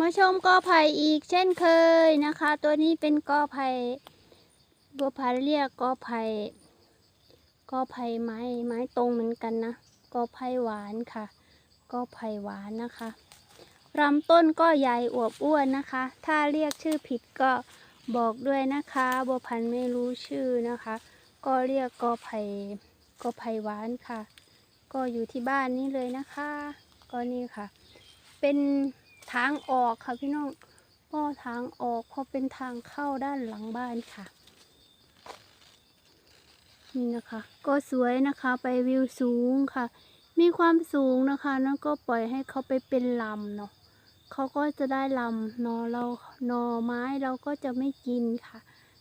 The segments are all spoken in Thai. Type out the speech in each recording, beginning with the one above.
มาชมกอไผ่อีกเช่นเคยนะคะ ตัวนี้เป็นกอไผ่บัวพันเรียกกอไผ่กอไผ่ไม้ไม้ตรงเหมือนกันนะกอไผ่หวานค่ะกอไผ่หวานนะคะลำต้นก็ใหญ่อวบอ้วนนะคะ ถ้าเรียกชื่อผิดก็บอกด้วยนะคะบัวพันไม่รู้ชื่อนะคะ ก็เรียกกอไผ่กอไผ่หวานค่ะ ก็อยู่ที่บ้านนี้เลยนะคะ ก็นี่ค่ะ เป็น ทางออกค่ะพี่น้องก็ทางออกพราะเป็นทางเข้าด้านหลังบ้านค่ะ นี่นะคะ ก็สวยนะคะไปวิวสูงค่ะ มีความสูงนะคะแล้วก็ปล่อยให้เขาไปเป็นลำเนาะเขาก็จะได้ลำเนอเรานอไม้เราก็จะไม่กินค่ะ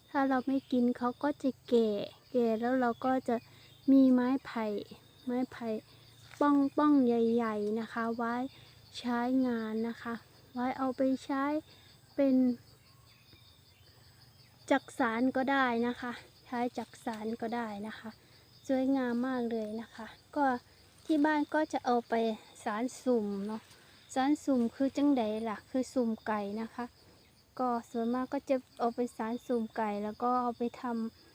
ถ้าเราไม่กินเขาก็จะแก่แก่แล้วเราก็จะมีไม้ไผ่ไม้ไผ่ป้องป้องใหญ่ ๆนะคะ ไว้ใช้งานนะคะ ไว้เอาไปใช้เป็นจักสารก็ได้นะคะ ใช้จักสารก็ได้นะคะ สวยงามมากเลยนะคะ ก็ที่บ้านก็จะเอาไปสารสุ่มเนาะสารสุ่มคือจังใดล่ะ คือสุ่มไก่นะคะ ก็ส่วนมากก็จะเอาไปสารสุ่มไก่แล้วก็เอาไปท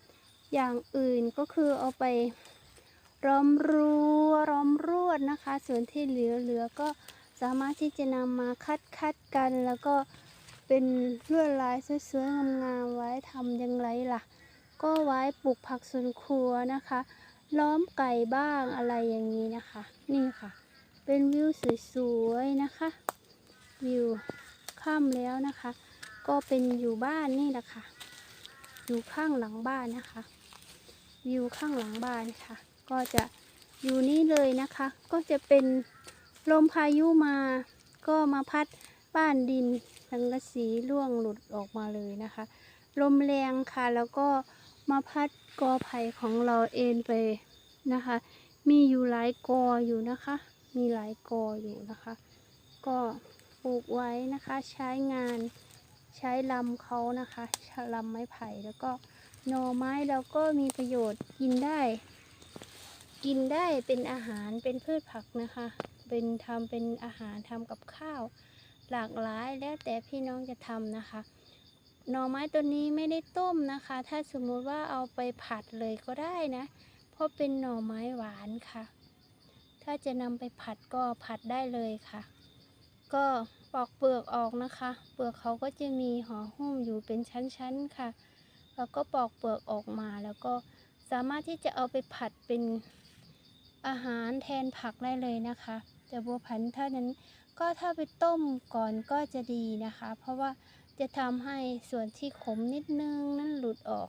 ำอย่างอื่นก็คือเอาไปร้อมรั้วร้อมรวดนะคะ ส่วนที่เหลือเหลือก็ สามารถที่จะนำมาคัดคัดกันแล้วก็เป็นลวดลายสวยๆงามๆไว้ทำย่างไรล่ะ ก็ไว้ปลูกผักสวนครัวนะคะ ล้อมไก่บ้างอะไรอย่างนี้นะคะ นี่ค่ะ เป็นวิวสวยๆนะคะ วิวค่ำแล้วนะคะ ก็เป็นอยู่บ้านนี่แหละค่ะ อยู่ข้างหลังบ้านนะคะ วิวข้างหลังบ้านค่ะ ก็จะอยู่นี่เลยนะคะ ก็จะเป็น ลมพายุมา ก็มาพัดบ้านดินสังกะสีร่วงหลุดออกมาเลยนะคะ ลมแรงค่ะ แล้วก็มาพัดกอไผ่ของเราเอ็นไปนะคะ มีอยู่หลายกออยู่นะคะ มีหลายกออยู่นะคะ ก็ปลูกไว้นะคะ ใช้งานใช้ลำเขานะคะลำไม้ไผ่แล้วก็หน่อไม้เราก็มีประโยชน์กินได้ กินได้เป็นอาหารเป็นพืชผักนะคะ เป็นทำเป็นอาหารทำกับข้าว หลากหลายแล้วแต่พี่น้องจะทำนะคะ หน่อไม้ตัวนี้ไม่ได้ต้มนะคะ ถ้าสมมุติว่าเอาไปผัดเลยก็ได้นะ เพราะเป็นหน่อไม้หวานค่ะ ถ้าจะนำไปผัดก็ผัดได้เลยค่ะ ก็ปอกเปลือกออกนะคะ เปลือกเขาก็จะมีห่อหุ้มอยู่เป็นชั้นๆค่ะ แล้วก็ปอกเปลือกออกมาแล้วก็สามารถที่จะเอาไปผัดเป็น อาหารแทนผักได้เลยนะคะ แต่บัวผันถ้านั้นก็ถ้าไปต้มก่อนก็จะดีนะคะ เพราะว่าจะทำให้ส่วนที่ขมนิดนึงนั้นหลุดออก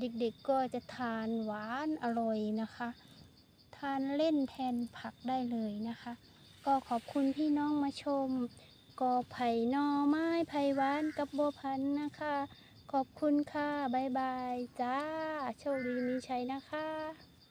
เด็กๆก็จะทานหวานอร่อยนะคะ ทานเล่นแทนผักได้เลยนะคะ ก็ขอบคุณพี่น้องมาชมกอไผ่นอไม้ไผ่หวานกับบัวพันธุ์นะคะ ขอบคุณค่ะ บ๊ายบาย จ้า โชคดีมีชัยนะคะ